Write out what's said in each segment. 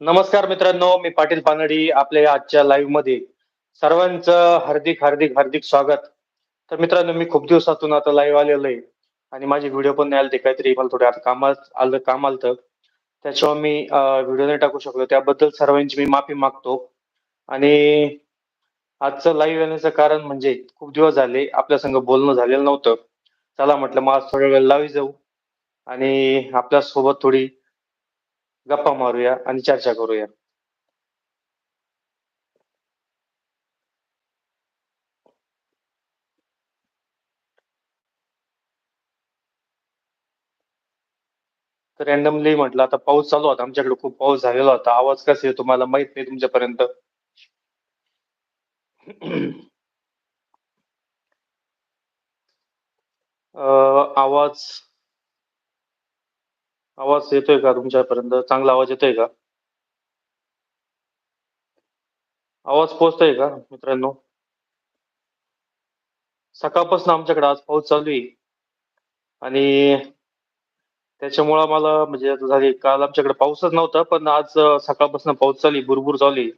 नमस्कार मित्रांनो मी पाटील पानडी आपल्या आजच्या लाईव्हमध्ये. सर्वांचं हार्दिक हार्दिक हार्दिक स्वागत. तर मित्रांनो मी खूप दिवसातून आता लाईव्ह आलेलो आहे आणि माझे व्हिडिओ पण नाही आले काहीतरी मला थोडे आता कामात आलं काम आलं त्याच्यावर मी व्हिडिओ नाही टाकू शकलो. त्याबद्दल सर्वांची मी माफी मागतो. आणि आजचं लाईव्ह येण्याचं कारण म्हणजे खूप दिवस झाले आपल्या संग बोलणं झालेलं नव्हतं. चला म्हटलं मग आज थोडा वेळ लावी जाऊ. आणि आपल्यासोबत थोडी गप्पा मारूया आणि चर्चा करूया. तर रॅन्डमली म्हटलं आता पाऊस चालू होता. आमच्याकडे खूप पाऊस झालेला होता. आवाज कसे तुम्हाला माहीत नाही तुमच्यापर्यंत. आवाज आवाज येतोय का तुमच्यापर्यंत? चांगला आवाज येतोय का? आवाज पोहोचतोय का मित्रांनो? सकाळपासून आमच्याकडे आज पाऊस चालू आहे. आणि त्याच्यामुळं मला म्हणजे आता झाली काल आमच्याकडे पाऊसच नव्हता पण आज सकाळपासून पाऊस चालू आहे भुरभुर चालू आहे.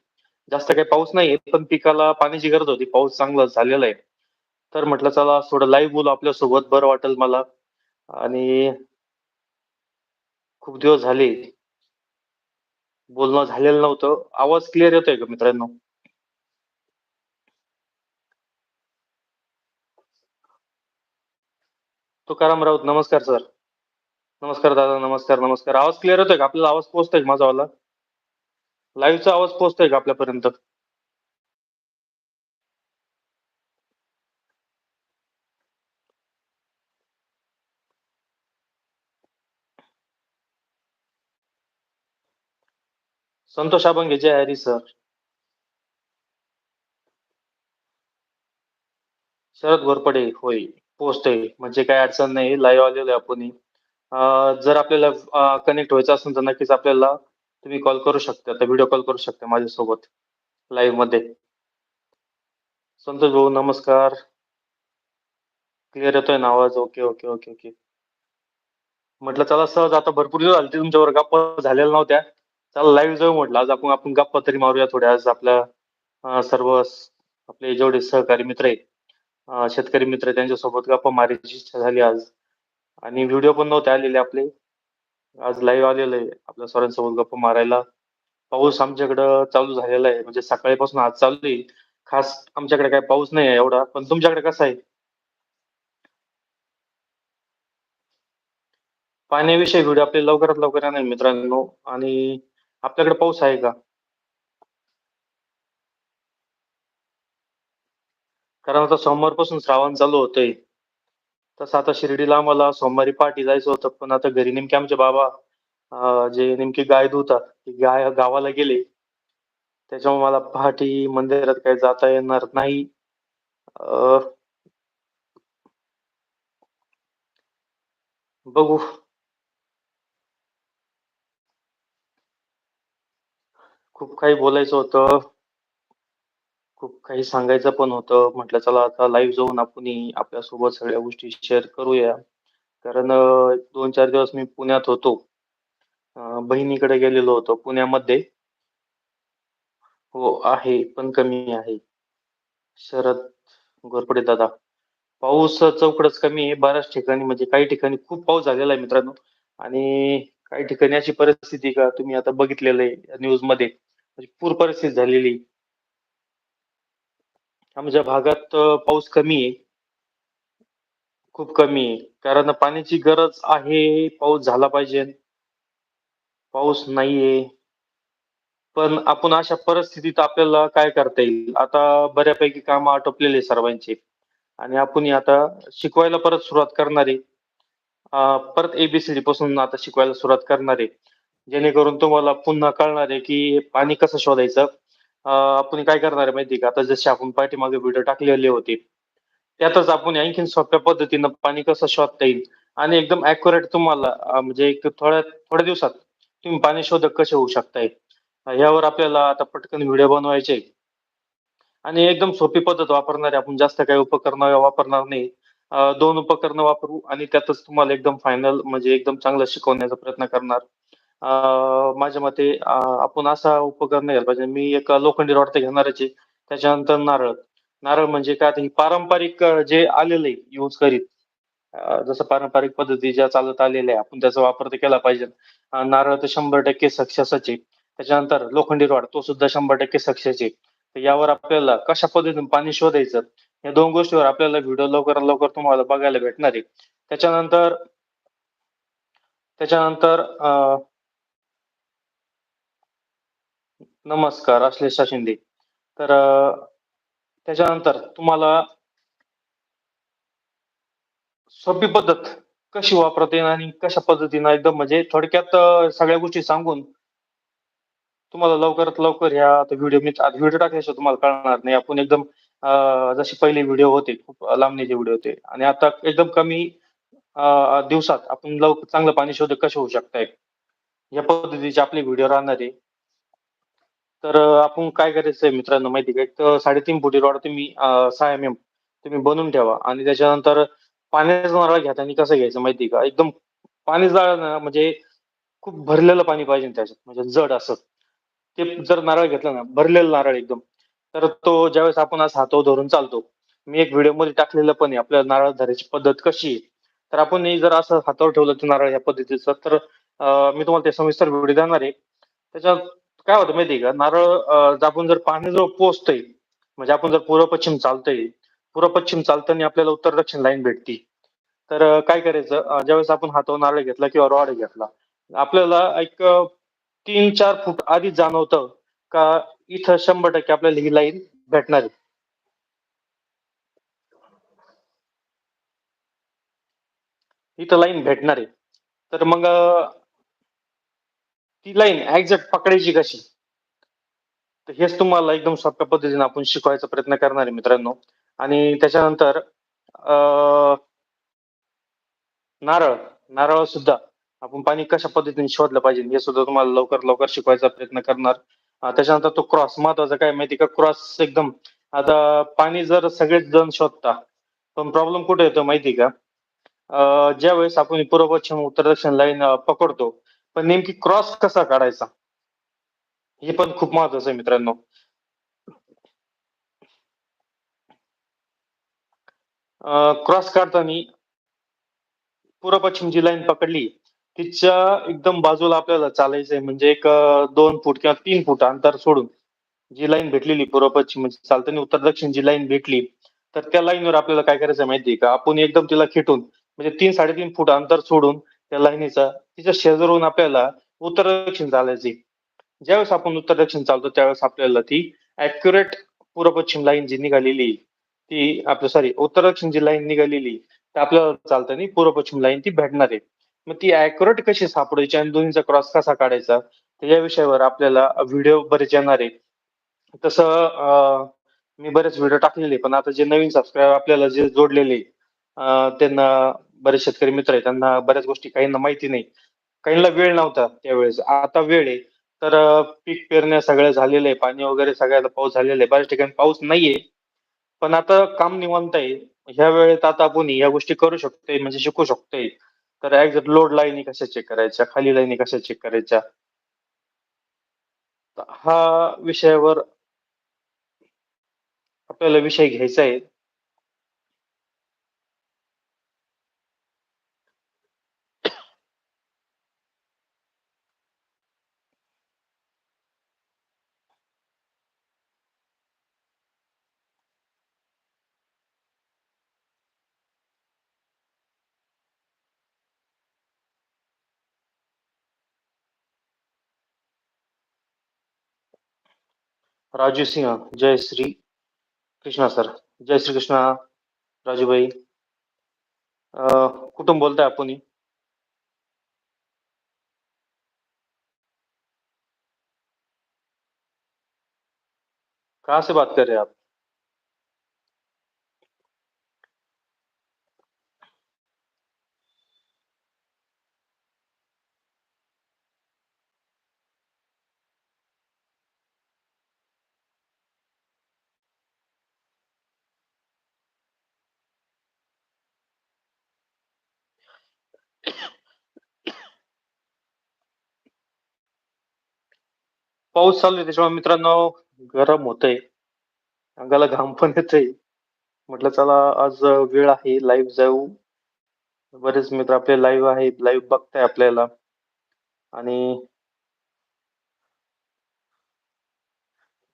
जास्त काही पाऊस नाही पण पिकाला पाण्याची गरज होती पाऊस चांगला झालेला आहे. तर म्हटलं चला थोडं लाईव्ह बोलू आपल्यासोबत बरं वाटेल मला. आणि खूप दिवस झाले. बोलणं झालेलं नव्हतं. आवाज क्लिअर येतोय का मित्रांनो? तुकाराम राऊत नमस्कार सर नमस्कार दादा नमस्कार नमस्कार. आवाज क्लिअर होतोय का? आपल्याला आवाज पोहोचतोय माझा माझावाला लाईव्हचा आवाज पोहोचतोय का आपल्यापर्यंत? संतोष आपण जय हरी सर. शरद घोरपडे होय. पोहोचतोय म्हणजे काय अडचण नाही. लाईव्ह आलेलो आहे आपण. जर आपल्याला कनेक्ट व्हायचं असेल तर नक्कीच आपल्याला तुम्ही कॉल करू शकता. आता व्हिडिओ कॉल करू शकता माझ्यासोबत. लाईव्हमध्ये. संतोष भाऊ नमस्कार. क्लिअर येतोय ना आवाज? ओके ओके ओके ओके म्हटलं चला सहज आता भरपूर दिवस झाले तुमच्यावर गप्पा झालेल्या नव्हत्या. चला लाईव्ह जाऊ म्हटलं. आज आपण आपण गप्पा तरी मारूया थोड्या. आज आपल्या सर्व आपले जेवढे सहकारी मित्र आहेत शेतकरी मित्र त्यांच्यासोबत गप्पा मारायची इच्छा झाली आज. आणि व्हिडिओ पण नव्हते आलेले आपले. आज लाईव्ह आलेलं आहे. आपल्या सरांसोबत गप्पा मारायला. पाऊस आमच्याकडं चालू झालेला आहे. म्हणजे सकाळीपासून आज चालू आहे. खास आमच्याकडे काही पाऊस नाही आहे एवढा. पण तुमच्याकडे कसा आहे? पाण्याविषयी व्हिडिओ आपले लवकरात लवकर येणार मित्रांनो. आणि आपल्याकडे पाऊस आहे का? कारण आता सोमवारपासून श्रावण चालू होतोय. तसं आता शिर्डीला आम्हाला सोमवारी पहाटे जायचं होतं पण आता घरी नेमके आमचे बाबा जे नेमके गाय धुतात ते गाय गावाला गेले. त्याच्यामुळे मला पहाटे मंदिरात काही जाता येणार नाही. अं, बघू. खूप काही बोलायचं होतं. खूप काही सांगायचं पण होतं. म्हटलं चला आता लाईव्ह जाऊन आपण आपल्यासोबत सगळ्या गोष्टी शेअर करूया. कारण दोन चार दिवस मी पुण्यात होतो. बहिणीकडे गेलेलो होतो. पुण्यामध्ये. हो आहे पण कमी आहे. शरद घोरपडे दादा. पाऊस चौकडच कमी आहे बऱ्याच ठिकाणी म्हणजे काही ठिकाणी खूप पाऊस झालेला आहे मित्रांनो. आणि काही ठिकाणी अशी परिस्थिती का तुम्ही आता बघितलेलं आहे न्यूजमध्ये. म्हणजे पूर परिस्थिती झालेली. आमच्या भागात पाऊस कमी आहे. खूप कमी आहे. कारण पाण्याची गरज आहे पाऊस झाला पाहिजे. पाऊस नाहीये. पण आपण अशा परिस्थितीत आपल्याला काय करता येईल? आता बऱ्यापैकी काम आटोपलेले सर्वांचे. आणि आपण आता शिकवायला परत सुरुवात करणार आहे. परत एबीसीडी पासून आता शिकवायला सुरुवात करणार आहे. जेणेकरून तुम्हाला पुन्हा कळणार आहे की पाणी कसं शोधायचं. आपण काय करणार आहे माहिती का? आता जसे आपण पाठीमागे व्हिडिओ टाकलेले होते त्यातच आपण आणखीन सोप्या पद्धतीनं पाणी कसं शोधता येईल? आणि एकदम अॅक्युरेट तुम्हाला म्हणजे एक थोड्या थोड्या दिवसात तुम्ही पाणी शोधक कसे होऊ शकताय? यावर आपल्याला आता पटकन व्हिडिओ बनवायचे आणि एकदम सोपी पद्धत वापरणार आहे आपण जास्त काही उपकरण वापरणार नाही. दोन उपकरणं वापरू आणि त्यातच तुम्हाला एकदम फायनल म्हणजे एकदम चांगलं शिकवण्याचा प्रयत्न करणार. माझ्या मते आपण असा उपकरण घ्यायला पाहिजे. मी एक लोखंडी रॉड तर घेणारच आहे. त्याच्यानंतर नारळ. नारळ म्हणजे काय? ही पारंपरिक जे आलेलं आहे यूज करीत जसं पारंपरिक पद्धती ज्या चालत आलेल्या आहे आपण त्याचा वापर तर केला पाहिजे. नारळ तर शंभर टक्के सक्सेसच आहे. त्याच्यानंतर लोखंडी रॉड तो सुद्धा शंभर टक्के सक्सेस आहे. तर यावर आपल्याला कशा पद्धतीने पाणी शोधायचं? या दोन गोष्टीवर आपल्याला व्हिडिओ लवकरात लवकर तुम्हाला बघायला भेटणार आहे. त्याच्यानंतर त्याच्यानंतर अं, नमस्कार अश्लेषा शिंदे. तर त्याच्यानंतर तुम्हाला सोपी पद्धत कशी वापरता येईल आणि कशा पद्धतीनं एकदम म्हणजे थोडक्यात सगळ्या गोष्टी सांगून तुम्हाला लवकरात लवकर ह्या व्हिडिओ मी व्हिडिओ टाकल्याशिवाय तुम्हाला कळणार नाही. आपण एकदम जसे पहिले व्हिडिओ होते खूप लांबणीचे व्हिडिओ होते. आणि आता एकदम कमी दिवसात आपण लवकर चांगलं पाणी शोध कसे होऊ शकताय? या पद्धतीचे आपले व्हिडिओ राहणार आहे. तर आपण काय करायचंय मित्रांनो माहिती का? एक तर साडेतीन फुटी रॉड तुम्ही सहा एम एम तुम्ही बनवून ठेवा आणि त्याच्यानंतर पाण्याचा नारळ आणि कसं घ्यायचं माहिती का? एकदम पाणी जाळं म्हणजे खूप भरलेलं पाणी पाहिजे त्याच्यात म्हणजे जड असं. ते जर नारळ घेतला ना भरलेलं नारळ एकदम. तर तो ज्यावेळेस आपण असं हातावर धरून चालतो मी एक व्हिडिओमध्ये टाकलेलं पण आहे आपल्या नारळ धरायची पद्धत कशी आहे? तर आपण हे जर असं हातावर ठेवलं तर नारळ या पद्धतीचं तर मी तुम्हाला ते सविस्तर व्हिडिओ देणार आहे. त्याच्यात काय होतं माहिती आहे का? नारळ जर आपण जर पाण्याजवळ पोहोचतोय म्हणजे आपण जर पूर्व पश्चिम चालतोय पूर्व पश्चिम चालताना आपल्याला उत्तर दक्षिण लाईन भेटती. तर काय करायचं? ज्यावेळेस आपण हातावर नारळ घेतला किंवा रॉड घेतला आपल्याला एक तीन चार फूट आधी जाणवतं का इथं शंभर टक्के आपल्याला ही लाईन भेटणार आहे. इथं लाईन भेटणार आहे. तर मग ती लाईन एक्झॅक्ट पकडायची कशी? तर हेच तुम्हाला एकदम सोप्या पद्धतीने आपण शिकवायचा प्रयत्न करणार आहे मित्रांनो. आणि त्याच्यानंतर नारळ. नारळ सुद्धा आपण पाणी कशा पद्धतीने शोधलं पाहिजे हे सुद्धा तुम्हाला लवकर लवकर शिकवायचा प्रयत्न करणार. त्याच्यानंतर तो क्रॉस. महत्त्वाचा काय माहिती का? क्रॉस एकदम आता पाणी जर सगळेच जण शोधता पण प्रॉब्लेम कुठे येतो माहिती का? ज्या वेळेस आपण पूर्व पश्चिम उत्तर दक्षिण लाईन पकडतो पण नेमकी क्रॉस कसा काढायचा? हे पण खूप महत्वाचं आहे मित्रांनो. क्रॉस काढताना पूर्व पश्चिम जी लाईन पकडली तिच्या एकदम बाजूला आपल्याला चालायचंय म्हणजे एक दोन फूट किंवा तीन फूट अंतर सोडून जी लाईन भेटलेली पूर्व पश्चिम म्हणजे चालताना उत्तर दक्षिण जी लाईन भेटली तर त्या लाईनवर आपल्याला काय करायचं माहितीये का? आपण एकदम तिला खेटून म्हणजे तीन साडेतीन फूट अंतर सोडून त्या लाईनीचा तिच्या शेजारून आपल्याला उत्तर दक्षिण चालायची ज्यावेळेस आपण उत्तर दक्षिण चालतो त्यावेळेस आपल्याला ती अॅक्युरेट पूर्व पश्चिम लाईन जी निघालेली ती आपलं सॉरी उत्तर दक्षिण जी लाईन निघालेली तर आपल्याला चालताना पूर्व पश्चिम लाईन ती भेटणार आहे. मग ती अॅक्युरेट कशी सापडायची आणि दोन्हीचा क्रॉस कसा काढायचा या विषयावर आपल्याला व्हिडिओ बरेच येणार आहे. तसं मी बरेच व्हिडिओ टाकलेले पण आता जे नवीन सबस्क्राईबर आपल्याला जे जोडलेले त्यांना बरेच शेतकरी मित्र आहेत त्यांना बऱ्याच गोष्टी काहींना माहिती नाही. काहींना वेळ नव्हता त्यावेळेस. आता वेळ आहे. तर पीक पेरण्या सगळ्या झालेलं आहे पाणी वगैरे सगळ्याला पाऊस झालेला आहे. बऱ्याच ठिकाणी पाऊस नाहीये. पण आता काम निवांत आहे. ह्या वेळेत आता आपण या गोष्टी करू शकतोय म्हणजे शिकू शकतोय. तर एक्झॅक्ट लोड लाईनी कशा चेक करायच्या? खाली लाईनी कशा चेक करायच्या? हा विषयावर आपल्याला विषय घ्यायचा आहे. राजू सिंह जय श्री कृष्णा सर. जय श्री कृष्णा राजू भाई कुठून बोलताय आपण कहाँ से बात कर रहे हैं आप? पाऊस चालू आहे त्याच्यामुळे मित्रांनो गरम होतंय. अंगाला घाम पण येतोय. म्हटलं चला आज वेळ आहे लाईव्ह जाऊ. बरेच मित्र आपले लाईव्ह आहे लाईव्ह बघताय आपल्याला. आणि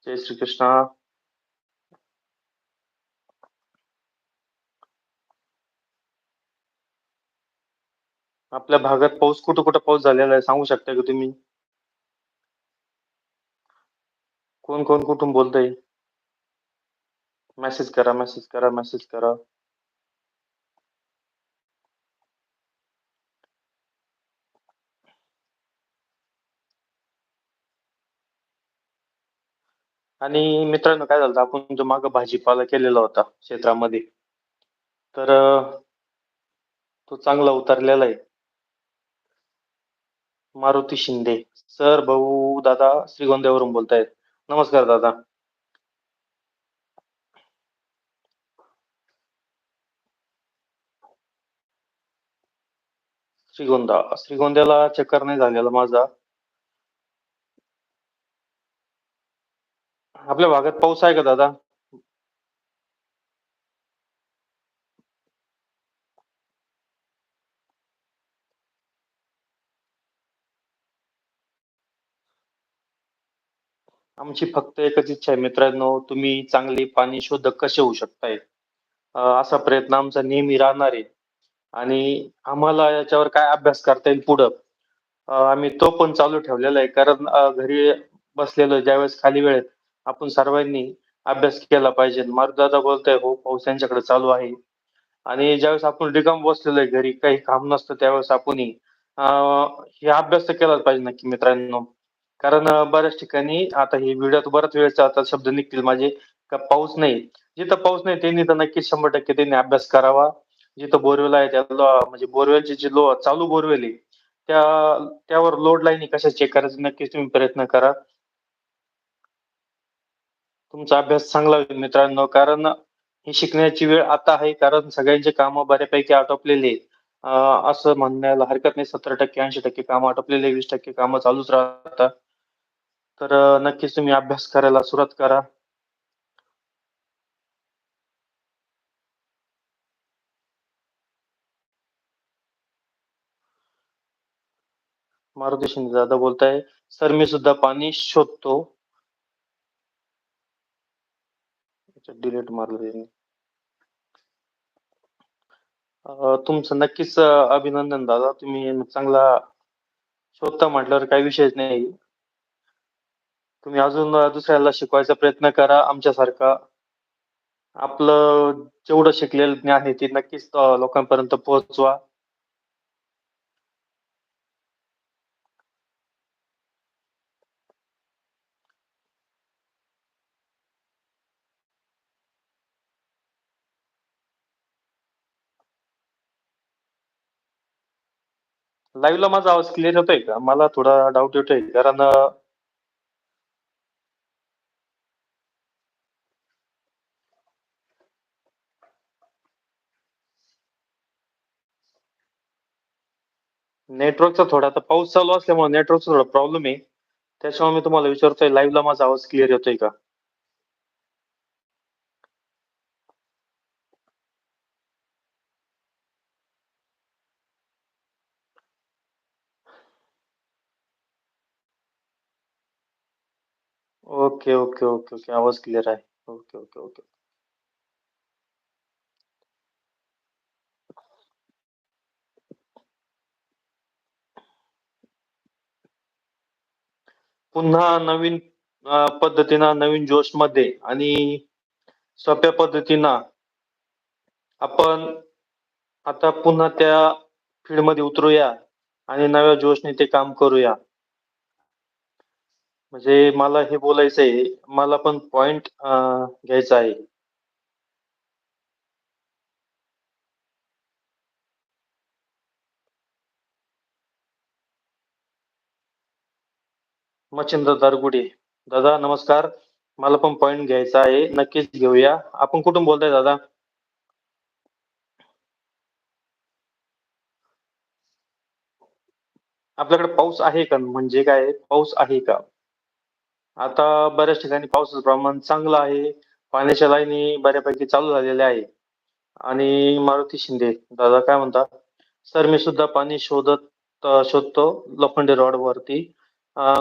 जय श्री कृष्णा आपल्या भागात पाऊस कुठं कुठं पाऊस झालेला आहे सांगू शकता का तुम्ही? कोण कोण कुठून बोलतय? मेसेज करा मेसेज करा मेसेज करा. आणि मित्रांनो काय झालं आपण जो माग भाजीपाला केलेला होता क्षेत्रामध्ये तर तो चांगला उतरलेला आहे. मारुती शिंदे. सर भाऊ दादा श्रीगोंद्यावरून बोलतायत. नमस्कार दादा. श्रीगोंदा. श्रीगोंद्याला चक्कर नाही झालेला माझा. आपल्या भागात पाऊस आहे का दादा? आमची फक्त एकच इच्छा आहे मित्रांनो तुम्ही चांगले पाणी शोधक कसे होऊ शकताय? असा प्रयत्न आमचा नेहमी राहणार आहे. आणि आम्हाला याच्यावर काय अभ्यास करता येईल पुढं? आम्ही तो पण चालू ठेवलेला आहे. कारण घरी बसलेलो ज्यावेळेस खाली वेळेत आपण सर्वांनी अभ्यास केला पाहिजे. मारुदादा बोलतोय हो पाऊस यांच्याकडे चालू आहे. आणि ज्यावेळेस आपण रिकाम बसलेलो आहे घरी काही काम नसतं त्यावेळेस आपण हे अभ्यास तर केलाच पाहिजे नक्की मित्रांनो. कारण बऱ्याच ठिकाणी आता हे व्हिडिओत बऱ्याच वेळेचा आता शब्द निघतील माझे का पाऊस नाही. जिथं पाऊस नाही त्यांनी तर नक्कीच शंभर टक्के त्यांनी अभ्यास करावा. जिथं बोरवेल आहे त्याला म्हणजे बोरवेलची जी लो चालू बोरवेल आहे त्या त्यावर लोड लाईन कशा चेक करायचं? नक्कीच तुम्ही प्रयत्न करा. तुमचा अभ्यास चांगला होईल मित्रांनो कारण ही शिकण्याची वेळ आता आहे कारण सगळ्यांचे काम बऱ्यापैकी आटोपलेले असं म्हणण्याला हरकत नाही सत्तर टक्के ऐंशी टक्के काम आटोपलेले वीस टक्के काम चालूच राहतात. तर नक्कीच तुम्ही अभ्यास करायला सुरुवात करा. मारुती शिंदे दादा बोलताय सर मी सुद्धा पाणी शोधतो. डिलीट मारलं तुमचं नक्कीच अभिनंदन दादा. तुम्ही चांगला शोधता म्हटल्यावर काही विषयच नाही. तुम्ही अजून दुसऱ्याला शिकवायचा प्रयत्न करा आमच्यासारखा. आपलं जेवढं शिकलेलं ज्ञान आहे ते नक्कीच लोकांपर्यंत पोहोचवा. लाईव्ह ला माझा आवाज क्लिअर होतोय का? मला थोडा डाऊट येतोय. कारण नेटवर्कचा थोडा आता पाऊस चालू असल्यामुळे नेटवर्कचा थोडा प्रॉब्लेम आहे. त्याच्यामुळे मी तुम्हाला विचारतोय लाईव्हला माझा आवाज क्लिअर येतोय का? ओके ओके ओके ओके आवाज क्लिअर आहे. ओके ओके ओके पुन्हा नवीन पद्धतीनं नवीन जोशमध्ये आणि सोप्या पद्धतीनं आपण आता पुन्हा त्या फील्डमध्ये उतरूया आणि नव्या जोशने ते काम करूया. म्हणजे मला हे बोलायचंय मला पण पॉइंट घ्यायचा आहे. मच्छिंद्र दारगुडे. दादा नमस्कार. मला पण पॉइंट घ्यायचा आहे. नक्कीच घेऊया. आपण कुठून बोलताय दादा? आपल्याकडे पाऊस आहे का? म्हणजे काय पाऊस आहे का? आता बऱ्याच ठिकाणी पावसाचं प्रमाण चांगलं आहे. पाण्याच्या लाईनी बऱ्यापैकी चालू झालेल्या आहे आणि मारुती शिंदे दादा काय म्हणता सर मी सुद्धा पाणी शोधत शोधतो लोखंडे रॉड वरती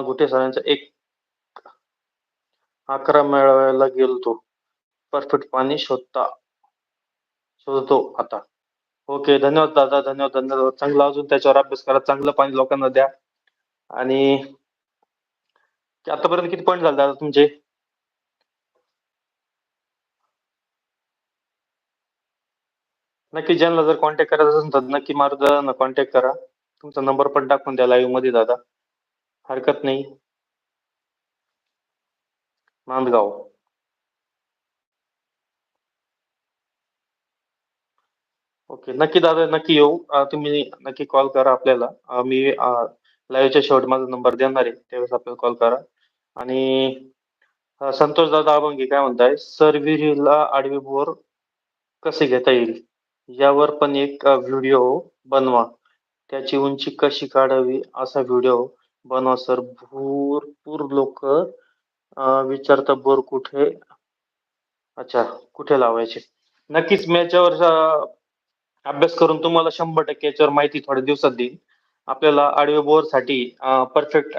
गुटे सरांचा एक अकरा मेळाव्याला गेलतो. परफेक्ट पाणी शोधता शोधतो आता. ओके धन्यवाद दादा धन्यवाद धन्यवाद. चांगला अजून त्याच्यावर अभ्यास करा. चांगलं पाणी लोकांना द्या. आणि आतापर्यंत किती पॉईंट झाले दादा तुमचे? नक्की ज्यांना जर कॉन्टॅक्ट करायचं असेल तर नक्की मारुदाना कॉन्टॅक्ट करा. तुमचा नंबर पण टाकून द्या लाईव्हमध्ये दादा. हरकत नाही. नांदगाव. ओके नक्की दादा नक्की येऊ. तुम्ही नक्की कॉल करा आपल्याला. मी लाईव्हच्या शेवट माझा नंबर देणार आहे त्यावेळेस आपल्याला कॉल करा. आणि संतोष दादा अभंगी काय म्हणताय? सर विहिरीला आडवी बोर कसे घेता येईल? यावर पण एक व्हिडिओ बनवा. त्याची उंची कशी काढावी? असा व्हिडिओ बनवा सर भरपूर लोक विचारतात बोर कुठे? अच्छा कुठे लावायचे? नक्कीच मी याच्यावर अभ्यास करून तुम्हाला शंभर टक्के याच्यावर माहिती थोड्या दिवसात देईल आपल्याला आडवे बोरसाठी परफेक्ट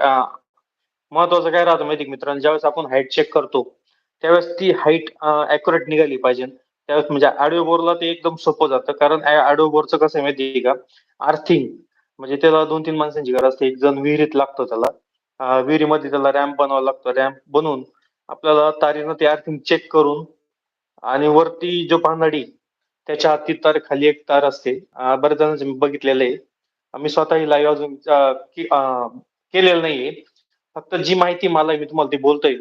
महत्वाचं काय राहतं माहिती मित्रांनो? ज्यावेळेस आपण हाईट चेक करतो त्यावेळेस ती हाईट अॅक्युरेट निघाली पाहिजे. त्यावेळेस म्हणजे आडवे बोरला ते एकदम सोपं जातं. कारण आडवे बोरचं कसं आहे माहिती आहे का? आर्थिंग म्हणजे त्याला दोन तीन माणसांची गरज असते. एक जण विहिरीत लागतो त्याला. विहिरीमध्ये त्याला रॅम्प बनवावा लागतो. रॅम्प बनवून आपल्याला तारीनं ते अर्थिंग चेक करून आणि वरती जो पानडी त्याच्या हाती तार खाली एक तार असते. बऱ्याच जणांचं मी बघितलेलं आहे. मी स्वतःही लाईव्ह अजून केलेलं नाहीये. फक्त जी माहिती मला मी तुम्हाला ती बोलतोय.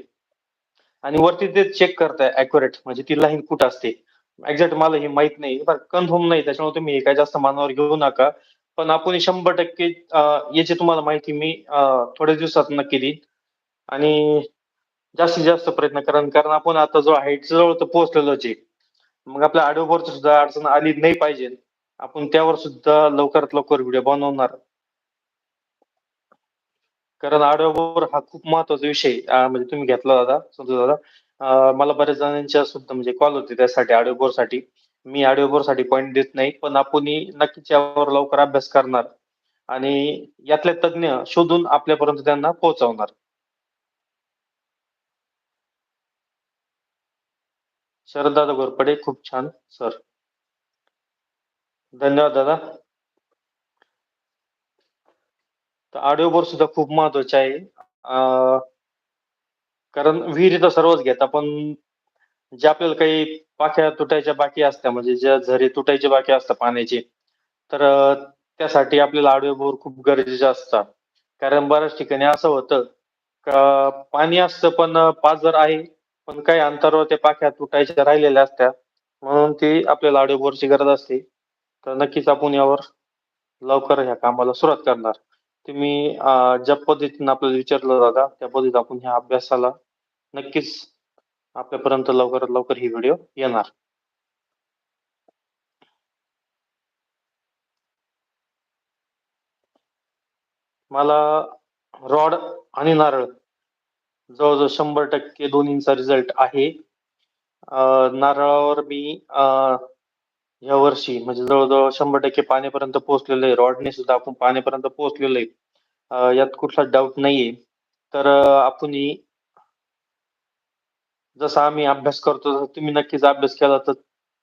आणि वरती ते चेक करताय अॅक्युरेट म्हणजे ती लाईन कुठं असते? एक्झॅक्ट मला हे माहीत नाही. कन्फर्म नाही. त्याच्यामुळे तुम्ही काय जास्त मानावर घेऊ नका. पण आपण शंभर टक्के याची तुम्हाला माहिती मी थोड्या दिवसात नक्की देईन आणि जास्तीत जास्त प्रयत्न कारण कारण आपण आता जो हाईट जवळ तर पोहोचलेलोच आहे. मग आपल्या आडोबरची सुद्धा अडचण आली नाही पाहिजे. आपण त्यावर सुद्धा लवकरात लवकर व्हिडिओ बनवणार. कारण आडोबर हा खूप महत्त्वाचा विषय म्हणजे तुम्ही घेतला दादा दादा. मला बऱ्याच जणांच्या सुद्धा म्हणजे कॉल होते त्यासाठी आडोबरसाठी मी ऑडिओ साठी पॉईंट देत नाही पण आपण नक्कीच यावर लवकर अभ्यास करणार आणि यातले तज्ञ शोधून आपल्यापर्यंत त्यांना पोहोचवणार. शरददादा घोरपडे खूप छान सर धन्यवाद दादा. तर ऑडिओ बोर्ड सुद्धा खूप महत्त्वाचे आहे. अं, कारण विहिरी तर सर्वच घेता पण जे आपल्याला काही पाक्या तुटायच्या बाकी असत्या म्हणजे ज्या झरे तुटायचे बाकी असतात पाण्याचे तर त्यासाठी आपल्याला ऑडिओ बोर खूप गरजेचे असतात. कारण बऱ्याच ठिकाणी असं होतं का पाणी असतं पण पाजर आहे पण काही अंतरावर त्या पाक्या तुटायच्या राहिलेल्या असत्या म्हणून ती आपल्याला ऑडिओ बोरची गरज असते. तर नक्कीच आपण यावर लवकर ह्या कामाला सुरुवात करणार. तुम्ही ज्या पद्धतीने आपल्याला विचारलं दादा त्या पद्धतीने आपण ह्या अभ्यासाला नक्कीच आपल्यापर्यंत लवकरात लवकर ही व्हिडिओ येणार. मला रॉड आणि नारळ जवळजवळ शंभर टक्के दोन्हींचा रिझल्ट आहे. नारळावर मी या वर्षी म्हणजे जवळजवळ शंभर टक्के पाण्यापर्यंत पोहोचलेलो आहे. रॉडने सुद्धा आपण पाण्यापर्यंत पोहोचलेलो आहे. यात कुठलाच डाऊट नाहीये. तर आपण जसा आम्ही अभ्यास करतो तसं तुम्ही नक्कीच अभ्यास केला तर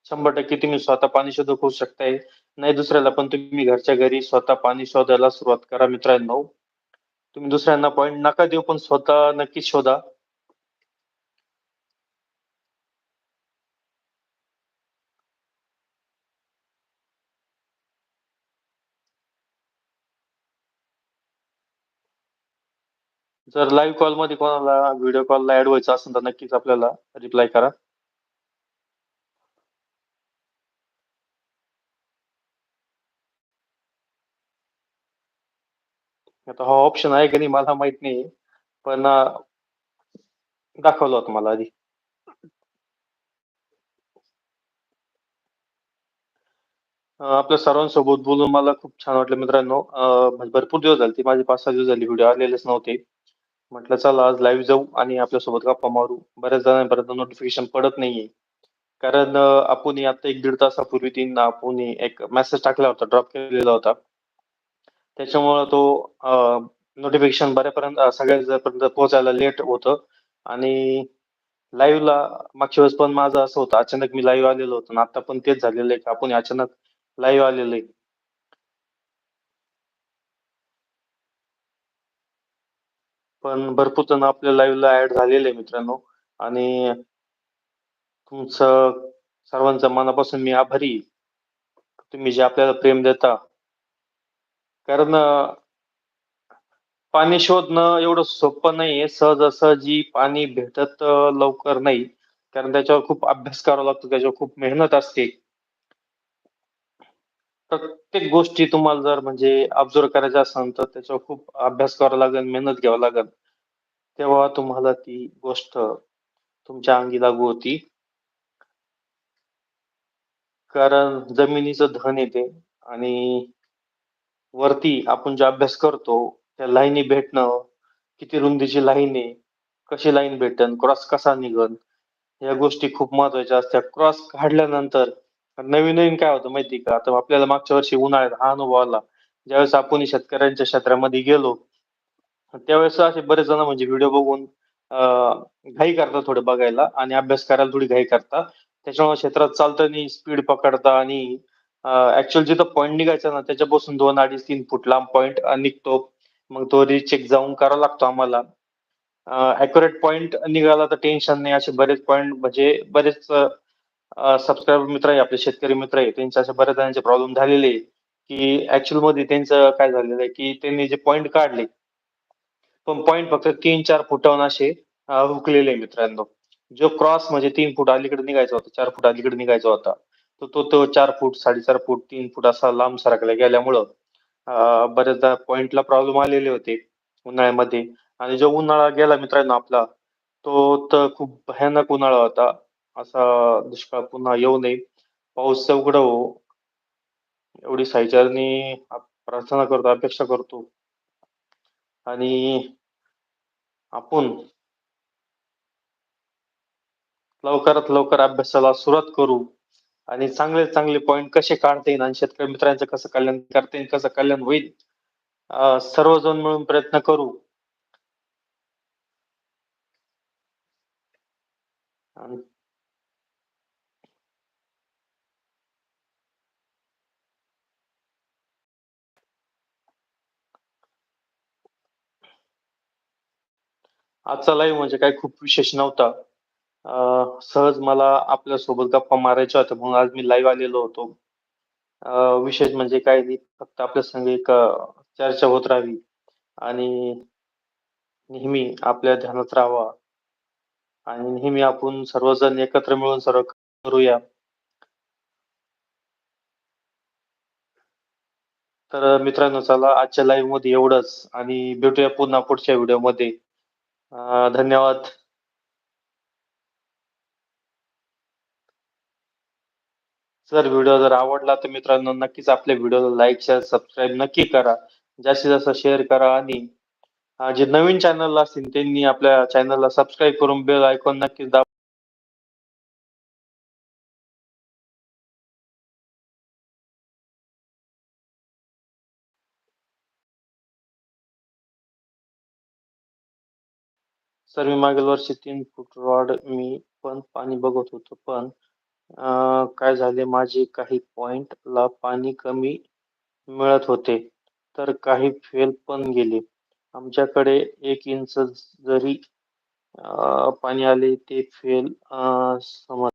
शंभर टक्के तुम्ही स्वतः पाणी शोधक होऊ शकताय. नाही दुसऱ्याला पण तुम्ही घरच्या घरी स्वतः पाणी शोधायला सुरुवात करा मित्रांनो. तुम्ही दुसऱ्यांना पॉईंट नका देऊ पण स्वतः नक्कीच शोधा. जर लाईव्ह कॉलमध्ये कोणाला व्हिडिओ कॉलला ऍड व्हायचं असेल तर नक्कीच आपल्याला रिप्लाय करा. आता हा ऑप्शन आहे की नाही मला माहीत नाही पण दाखवलं होतं मला आधी. आपल्या सर्वांसोबत बोलून मला खूप छान वाटलं मित्रांनो. म्हणजे भरपूर दिवस झाले ते माझी पाच सहा दिवस झाली व्हिडिओ आलेलेच नव्हते. म्हटलं चला आज लाईव्ह जाऊ आणि आपल्यासोबत गप्पा मारू. बऱ्याच जणांपर्यंत नोटिफिकेशन पडत नाहीये. कारण आपण आता एक दीड तासापूर्वी तीन आपण एक मेसेज टाकला होता ड्रॉप केलेला होता. त्याच्यामुळे तो नोटिफिकेशन बऱ्यापर्यंत सगळ्यापर्यंत पोहोचायला लेट होतं. आणि लाईव्हला मागच्या वेळेस पण माझं असं होतं अचानक मी लाईव्ह आलेलो होतो आणि आता पण तेच झालेलं आहे की आपण अचानक लाईव्ह आलेलं आहे. पण भरपूर जण आपल्या लाईव्हला ऍड झालेले मित्रांनो. आणि तुमचं सर्वांचा मनापासून मी आभारी तुम्ही जे आपल्याला प्रेम देता. कारण पाणी शोधणं एवढं सोपं नाहीये. सहजासहजी पाणी भेटत लवकर नाही. कारण त्याच्यावर खूप अभ्यास करावा लागतो त्याच्यावर खूप मेहनत असते. प्रत्येक गोष्टी तुम्हाला जर म्हणजे ऑब्झर्व करायच्या असेल तर त्याच्यावर खूप अभ्यास करावा लागेल मेहनत घ्यावं लागेल. तेव्हा तुम्हाला ती गोष्ट तुमच्या अंगी लागू होती. कारण जमिनीचं धन येते आणि वरती आपण जो अभ्यास करतो त्या लाईनी भेटणं किती रुंदीची लाईन आहे कशी लाईन भेटन क्रॉस कसा निघन या गोष्टी खूप महत्त्वाच्या असतात. क्रॉस काढल्यानंतर नवीन नवीन काय होतं माहिती का? आता आपल्याला मागच्या वर्षी उन्हाळ्यात हा अनुभव आला. ज्यावेळेस आपण शेतकऱ्यांच्या क्षेत्रामध्ये गेलो त्यावेळेस असे बरेच जण म्हणजे व्हिडिओ बघून घाई करतात थोडे बघायला आणि अभ्यास करायला थोडी घाई करता त्याच्यामुळे क्षेत्रात चालताना स्पीड पकडता आणि ऍक्च्युअल जिथं पॉईंट निघायचा ना त्याच्यापासून दोन अडीच तीन फूट लांब पॉईंट निघतो. मग तो रिचेक जाऊन करावा लागतो आम्हाला. अॅक्युरेट पॉईंट निघाला तर टेन्शन नाही. असे बरेच पॉईंट म्हणजे बरेच सबस्क्राईबर मित्र आहे आपले शेतकरी मित्र आहे त्यांच्या अशा बऱ्याच जणांचे प्रॉब्लेम झालेले आहे की ऍक्च्युअलमध्ये त्यांचं काय झालेलं आहे की त्यांनी जे पॉईंट काढले पण पॉईंट फक्त तीन चार फुटावरून असे हुकलेले मित्रांनो. जो क्रॉस म्हणजे तीन फूट अलीकडे निघायचा होता चार फूट अलीकडे निघायचा होता तो तो तो चार फूट साडेचार फूट तीन फूट असा लांब सरकला गेल्यामुळं बऱ्याचदा पॉइंटला प्रॉब्लेम आलेले होते उन्हाळ्यामध्ये. आणि जो उन्हाळा गेला मित्रांनो आपला तो तर खूप भयानक उन्हाळा होता. असा दुष्काळ पुन्हा येऊ नये. पाऊस उघड हो एवढी सायचारणी प्रार्थना करतो अपेक्षा करतो. आणि आपण लवकरात लवकर अभ्यासाला सुरुवात करू आणि चांगले चांगले पॉइंट कसे काढता येईल आणि शेतकरी मित्रांचं कसं कल्याण करता येईल कसं कल्याण होईल सर्वजण मिळून प्रयत्न करू. आणि आजचा लाईव्ह म्हणजे काही खूप विशेष नव्हता. सहज मला आपल्यासोबत गप्पा मारायच्या होत्या म्हणून आज मी लाईव्ह आलेलो होतो. विशेष म्हणजे काय नाही फक्त आपल्या संग एक चर्चा होत राहावी आणि नेहमी आपल्या ध्यानात राहावा आणि नेहमी आपण सर्वजण एकत्र मिळून सर्व करूया. तर मित्रांनो चला आजच्या लाईव्हमध्ये एवढंच आणि भेटूया पुन्हा पुढच्या व्हिडिओमध्ये. धन्यवाद. जर व्हिडिओ जर आवडला तर मित्रांनो नक्कीच आपल्या व्हिडिओला लाईक शेअर सबस्क्राईब नक्की करा. जास्तीत जास्त शेअर करा आणि जे नवीन चॅनल असतील त्यांनी आपल्या चॅनलला सबस्क्राईब करून बेल आयकॉन नक्कीच दाबा सर मी मागील वर्षी तीन फूट रॉड मी पण पाणी बघत होतो पण काय झाले माझे काही पॉइंटला पाणी कमी मिळत होते तर काही फेल पण गेले. आमच्याकडे एक इंच जरी पाणी आले ते फेल समज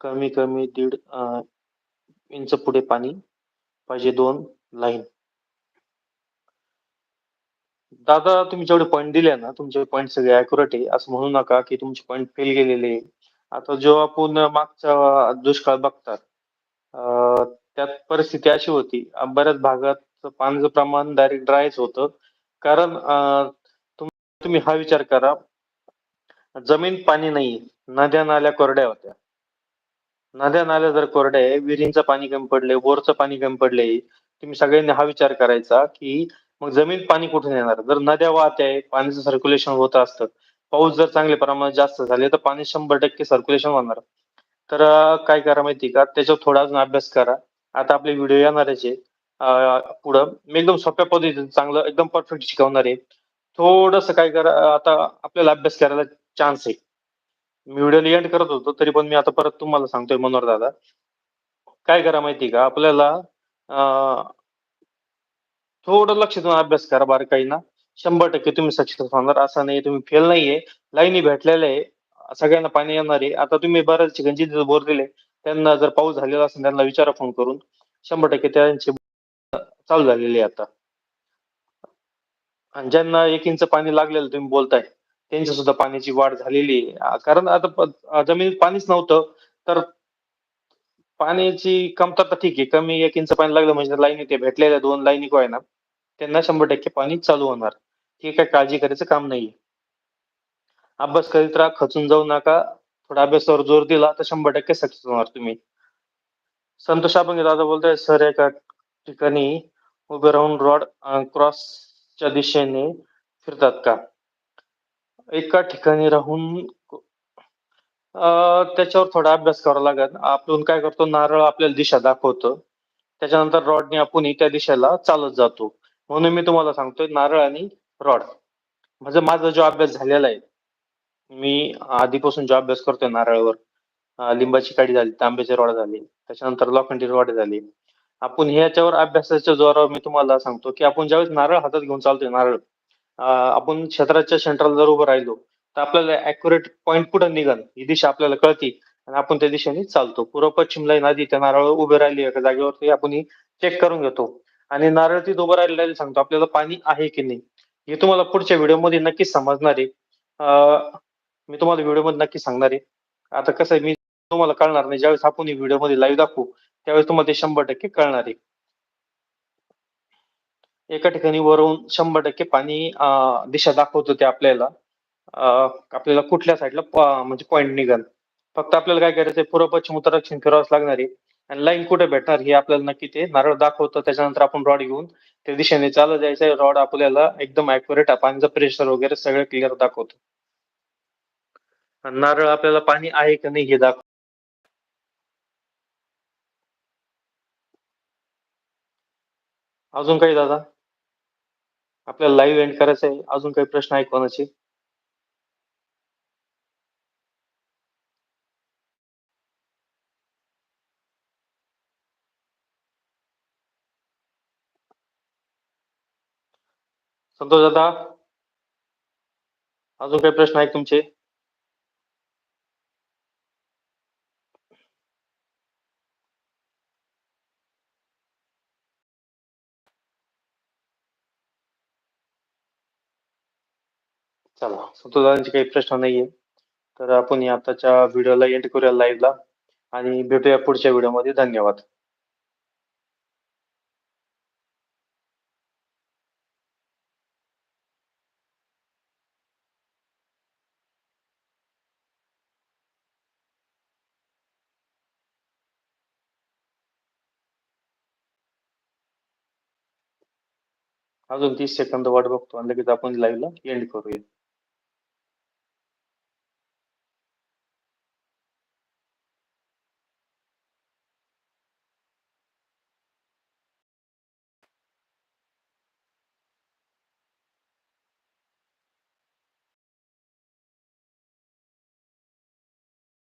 कमी कमी दीड इंच पुढे पाणी पाहिजे दोन लाईन. दादा तुम्ही जेवढे पॉईंट दिले ना तुमचे पॉईंट सगळे अॅक्युरेट आहे. असं म्हणू नका की तुमचे पॉईंट फेल गेलेले आता जेव्हा आपण मागचा दुष्काळ बघतात अं, त्यात परिस्थिती अशी होती. बऱ्याच भागात पाण्याचं प्रमाण डायरेक्ट ड्रायच होतं. कारण अं, तुम- तुम्ही हा विचार करा. जमीन पाणी नाही नद्या नाल्या कोरड्या होत्या. नद्या नाल्या जर कोरड्या आहे विहिरींचं पाणी कमी पडले बोरचं पाणी कमी पडले तुम्ही सगळ्यांनी हा विचार करायचा की मग जमीन पाणी कुठून येणार? जर नद्या वाहत आहे पाण्याचं सर्क्युलेशन होत असतं पाऊस जर चांगल्या प्रमाणात जास्त झाले तर पाणी शंभर टक्के सर्क्युलेशन होणार. तर काय करा माहिती का? त्याच्यावर थोडा अजून अभ्यास करा. आता आपले व्हिडिओ येणारच आहे. पुढं. मी एकदम सोप्या पद्धतीने चांगलं एकदम परफेक्ट शिकवणार आहे. थोडस काय करा आता आपल्याला अभ्यास करायला चान्स आहे. मी व्हिडिओ एंड करत होतो तरी पण मी आता परत तुम्हाला सांगतोय मनोहर दादा. काय करा माहिती का? आपल्याला थोडं लक्ष देऊन अभ्यास करा बारकाईना शंभर टक्के तुम्ही सक्सेस होणार असं नाही तुम्ही फेल नाहीये. लाईनी भेटलेल्या आहे सगळ्यांना पाणी येणार आहे. आता तुम्ही बऱ्याच ठिकाणी जिथे बोर दिले त्यांना जर पाऊस झालेला असेल त्यांना विचारा फोन करून. शंभर टक्के त्यांचे चालू झालेले आहे आता. आणि ज्यांना एक इंच पाणी लागलेलं तुम्ही बोलताय त्यांच्या सुद्धा पाण्याची वाढ झालेली आहे. कारण आता जमिनीत पाणीच नव्हतं तर पाण्याची कमतरता ठीक आहे. कमी एक इंच पाणी लागलं म्हणजे लाईनी ते भेटलेल्या दोन लाईनी काय ना? त्यांना शंभर टक्के पाणी चालू होणार. हे काय काळजी करायचं काम नाहीये. अभ्यास करीत राहा खचून जाऊ नका. थोडा अभ्यासावर जोर दिला तर शंभर टक्के सक्सेस होणार तुम्ही. संतोष आपण दादा बोलतोय सर एका ठिकाणी उभे राहून रॉड क्रॉसच्या दिशेने फिरतात का? एका ठिकाणी राहून अं, त्याच्यावर थोडा अभ्यास करावा लागेल. आपण काय करतो? नारळ आपल्याला दिशा दाखवतो. त्याच्यानंतर रॉडने आपण त्या दिशेला चालत जातो. म्हणून मी तुम्हाला सांगतोय नारळ आणि रॉड. म्हणजे माझा जो अभ्यास झालेला आहे मी आधीपासून जो अभ्यास करतोय नारळावर लिंबाची काडी झाली तांब्याची रॉड झाली त्याच्यानंतर लोखंडी रॉड झाली. आपण ह्याच्यावर अभ्यासाच्या जोरावर मी तुम्हाला सांगतो की आपण ज्यावेळेस नारळ हातात घेऊन चालतोय नारळ आपण क्षेत्राच्या सेंट्रल जर उभं राहिलो तर आपल्याला अॅक्युरेट पॉईंट कुठं निघन ही दिशा आपल्याला कळती आणि आपण त्या दिशेने चालतो. पूर्व पश्चिम लाईन आधी त्या नारळ उभे राहिली एका जागेवरती आपण चेक करून घेतो. आणि नारळ ती उभं राहिलेलं सांगतो आपल्याला पाणी आहे की नाही. हे तुम्हाला पुढच्या व्हिडिओमध्ये नक्कीच समजणार आहे. मी तुम्हाला व्हिडिओमध्ये नक्की सांगणार आहे. आता कसं आहे मी तुम्हाला कळणार नाही. ज्यावेळेस आपण व्हिडिओमध्ये लाईव्ह दाखवू त्यावेळेस तुम्हाला ते शंभर टक्के कळणार आहे. एका ठिकाणी वरून शंभर टक्के पाणी दिशा दाखवतो ते आपल्याला. आपल्याला कुठल्या साईडला म्हणजे पॉईंट निघाल. फक्त आपल्याला काय करायचंय पूर्व पश्चिम उत्तर दक्षिण फिरावंच लागणार आहे. आणि लाईन कुठे भेटणार हे आपल्याला नक्की ते नारळ दाखवतं. त्याच्यानंतर आपण रॉड घेऊन त्या दिशेने चालत जायचं रॉड आपल्याला एकदम ऍक्युरेट पाण्याचं प्रेशर वगैरे सगळं क्लिअर दाखवतो. आणि नारळ आपल्याला पाणी आहे का नाही हे दाखव अजून काही दादा? आपल्याला लाईव्ह एंड करायचं आहे अजून काही प्रश्न आहे कोणाचे? संतोष दादा अजून काही प्रश्न आहेत तुमचे? चला संतोष दादांचे काही प्रश्न नाहीये. तर आपण आताच्या व्हिडिओला एंड करूया लाईव्हला आणि भेटूया पुढच्या व्हिडिओमध्ये धन्यवाद. अजून तीस सेकंद वाट बघतो आणि लगेच आपण लाईव्हला एंड करूया.